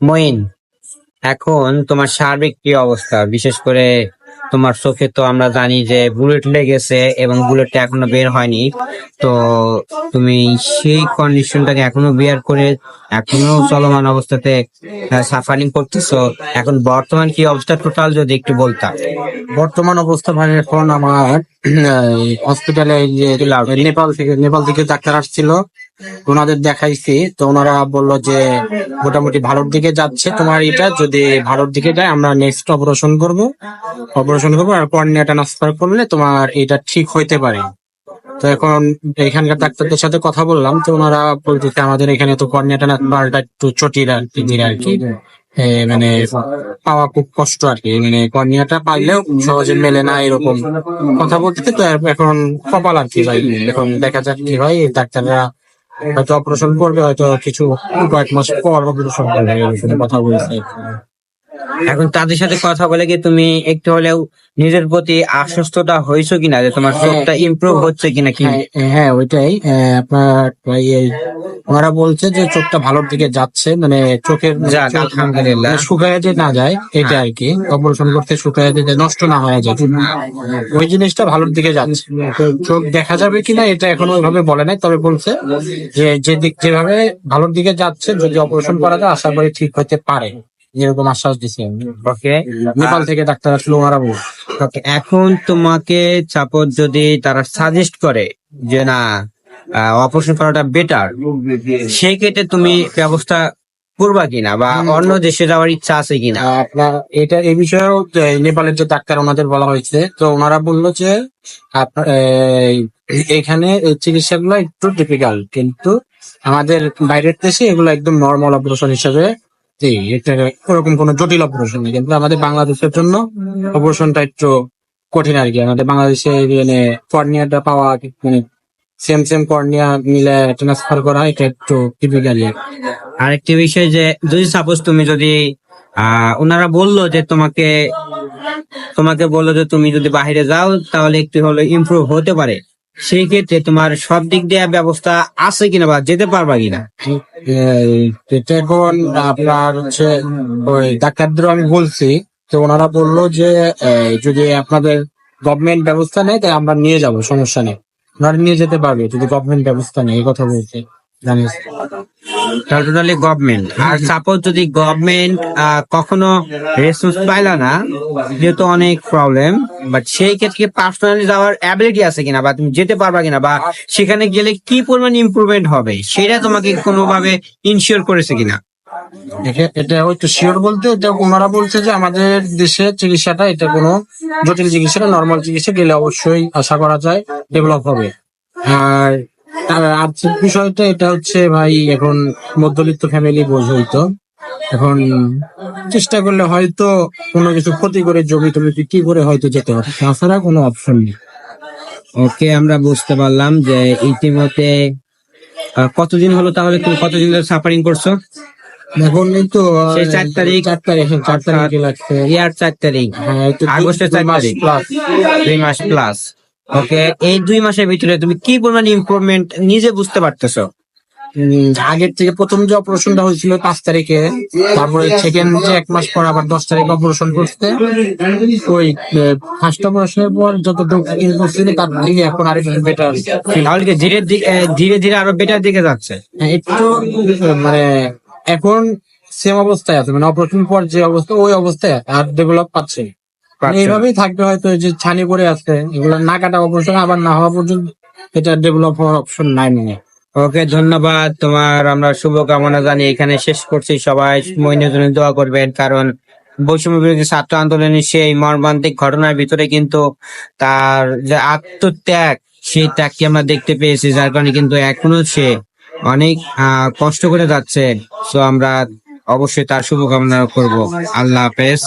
মইন এখন তোমার সার্বিক কি অবস্থা? বিশেষ করে তোমার চোখে তো আমরা জানি যে বুলেট লেগেছে এবং বুলেটটা এখনও বের হয়নি। তো তুমি সেই কন্ডিশনটাকে এখনও বিয়ার করে এখনও চলমান অবস্থাতে সাফারিং করতেছো। এখন বর্তমান কি অবস্থা টোটাল যদি একটু বলতাম বর্তমান অবস্থা মানে এখন আমার হসপিটালে যে নেপাল থেকে নেপাল থেকে ডাক্তার আসছিল। ওনাদের দেখাইছি, তো ওনারা বলল যে মোটামুটি ভালোর দিকে যাচ্ছে তোমার এটা, যদি ভালোর দিকে যায় আমরা নেক্সট অপারেশন করব। অপারেশন করব, আর কর্নিয়া ট্রান্সফার করলে তোমার এটা ঠিক হইতে পারে। তো এখন এখানকার ডাক্তারদের সাথে কথা বললাম, তো ওনারা বলতেছে আমাদের এখানে তো কর্নিয়া ট্রান্সফারটা একটু জটিল আর কি আর কি। মানে পাওয়া খুব কষ্ট আর কি মানে কর্নিয়াটা পাইলেও সহজে মেলে না এরকম। কথা বলতেছে, তো এখন কপাল আর কি ভাই, এখন দেখা যাক কি হয় ডাক্তাররা হয়তো অপারেশন করবে হয়তো কিছু কয়েক মাস পর অপারেশন করবে কথা বলছে। এখন তাদের সাথে কথা বলে কি তুমি একটু হলেও নিজের প্রতি আশ্বস্তটা হয়েছো কিনা? যে তোমার চোখটা ইমপ্রুভ হচ্ছে কিনা কি? হ্যাঁ, হ্যাঁ ওইটাই। আপনার ওনারা বলছে যে চোখটা ভালোর দিকে যাচ্ছে মানে চোখের যাক, আলহামদুলিল্লাহ। শুকায় যে না যায় এটা আর কি। অপারেশন করতে শুকায় যে নষ্ট না হয়ে যায়। ওই জিনিসটা ভালোর দিকে যাচ্ছে। চোখ দেখা যাবে কিনা এটা এখনও ওইভাবে বলে নাই তবে বলছে যে যে দিক যেভাবে ভালোর দিকে যাচ্ছে যদি অপারেশন করা যায় আশা করি ঠিক হতে পারে। এরকম আশ্বাস দিছে। ওকে নেপাল থেকে ডাক্তার আসলো ওনারা বলছে ওকে এখন তোমাকে সাপোজ যদি তারা সাজেস্ট করে যে না অপারেশন করাটা বেটার সেই ক্ষেত্রে তুমি ব্যবস্থা করবা কিনা বা অন্য দেশে যাওয়ার ইচ্ছা আছে কিনা? আপনার এটা এই বিষয়েও নেপালের যে ডাক্তার ওনাদের বলা হয়েছে তো ওনারা বলল যে আপনার এখানে চিকিৎসাগুলো একটু ডিফিকাল্ট কিন্তু আমাদের বাইরের দেশে এগুলো একদম নর্মাল অপারেশন হিসেবে জি, এটা ওরকম কোনো জটিল অপারেশন নেই। কিন্তু আমাদের বাংলাদেশের জন্য অপারেশনটা একটু কঠিন আর কি। আমাদের বাংলাদেশে মানে কর্নিয়াটা পাওয়া মানে সেম সেম কর্নিয়া মিলে ট্রান্সফার করা এটা একটু টিপিক্যালি আরেকটি বিষয় যে যদি সাপোজ তুমি যদি আহ ওনারা বলল যে তোমাকে তোমাকে বলল যে তুমি যদি বাইরে যাও তাহলে একটু হলে ইমপ্রুভ হতে পারে। সেই ক্ষেত্রে তোমার সব দিক দিয়ে ব্যবস্থা আছে কিনা বা যেতে পারবা কিনা? এখন আপনার হচ্ছে ওই ডাক্তারদের আমি বলছি, তো ওনারা বলল যে যদি আপনাদের গভর্নমেন্ট ব্যবস্থা নেই তাই আমরা নিয়ে যাব, সমস্যা নেই। ওনারা নিয়ে যেতে পারবে যদি গভর্নমেন্ট ব্যবস্থা নেই, এই কথা বলছে। জানিস? টোটালি গভর্নমেন্ট আর সাপোজ যদি গভর্নমেন্ট কখনো রেসপন্স পাইলা না, যেহেতু অনেক প্রবলেম বাট সেই ক্ষেত্রে পার্সোনালি যাওয়ার অ্যাবিলিটি আছে কিনা, বা তুমি যেতে পারবা কিনা, বা সেখানে গেলে কি পরিমাণ ইমপ্রুভমেন্ট হবে, সেটা তোমাকে কোনোভাবে ইনশিওর করেছে কিনা? এটা একটু শিওর বলতে, এটা ওনারা বলছে যে আমাদের দেশে চিকিৎসাটা এটা কোনো জটিল চিকিৎসা নর্মাল চিকিৎসা গেলে অবশ্যই আশা করা যায় ডেভেলপ হবে। আর আর আর্থিক বিষয়টা এটা হচ্ছে ভাই এখন মধ্যবিত্ত ফ্যামিলি বোঝ হইতো এখন চেষ্টা করলে হয়তো কোনো কিছু ক্ষতি করে জমি টমি কি করে হয়তো যেতে হবে তাছাড়া কোনো অপশন নেই। ওকে আমরা বুঝতে পারলাম যে ইতিমধ্যে কতদিন হলো তাহলে তুমি কতদিন ধরে সাফারিং করছ? এখন এই তো সেই চার তারিখ- চার তারিখ চার তারিখে লাগছে। ইয়ার চার তারিখ। হ্যাঁ তো আগস্টের চার মাস। দুই মাস প্লাস ওকে এই দুই মাসের ভিতরে তুমি কি পরিমাণ ইমপ্রুভমেন্ট নিজে বুঝতে পারতেছো? আগের থেকে প্রথম যে অপারেশনটা হয়েছিল পাঁচ তারিখে তারপরে সেকেন্ড যে এক মাস পর আবার দশ তারিখে অপারেশন করতে ওই ফার্স্ট অপারেশনের পর যত করছিল তার দিকে এখন আরেকটু বেটার তাহলে ধীরে ধীরে ধীরে ধীরে আরও বেটার দিকে যাচ্ছে? একটু মানে এখন সেম অবস্থায় আছে মানে অপারেশন পর যে অবস্থা ওই অবস্থায় আর ডেভেলপ পাচ্ছে। এইভাবেই থাকবে হয়তো যে ছানি পড়ে আছে এগুলো না কাটা অপারেশন আবার না হওয়া পর্যন্ত এটা ডেভেলপ হওয়ার অপশন নাই মানে। ওকে ধন্যবাদ তোমার আমরা শুভকামনা জানি। এখানে শেষ করছি সবাই জন্য দোয়া করবেন কারণ বৈষম্য বিরোধী ছাত্র আন্দোলনের সেই মর্মান্তিক ঘটনার ভিতরে কিন্তু তার যে আত্মত্যাগ সেই ত্যাগকে আমরা দেখতে পেয়েছি যার কারণে কিন্তু এখনও সে অনেক আহ, কষ্ট করে যাচ্ছে। তো আমরা অবশ্যই তার শুভকামনা করব। আল্লাহ হাফেজ।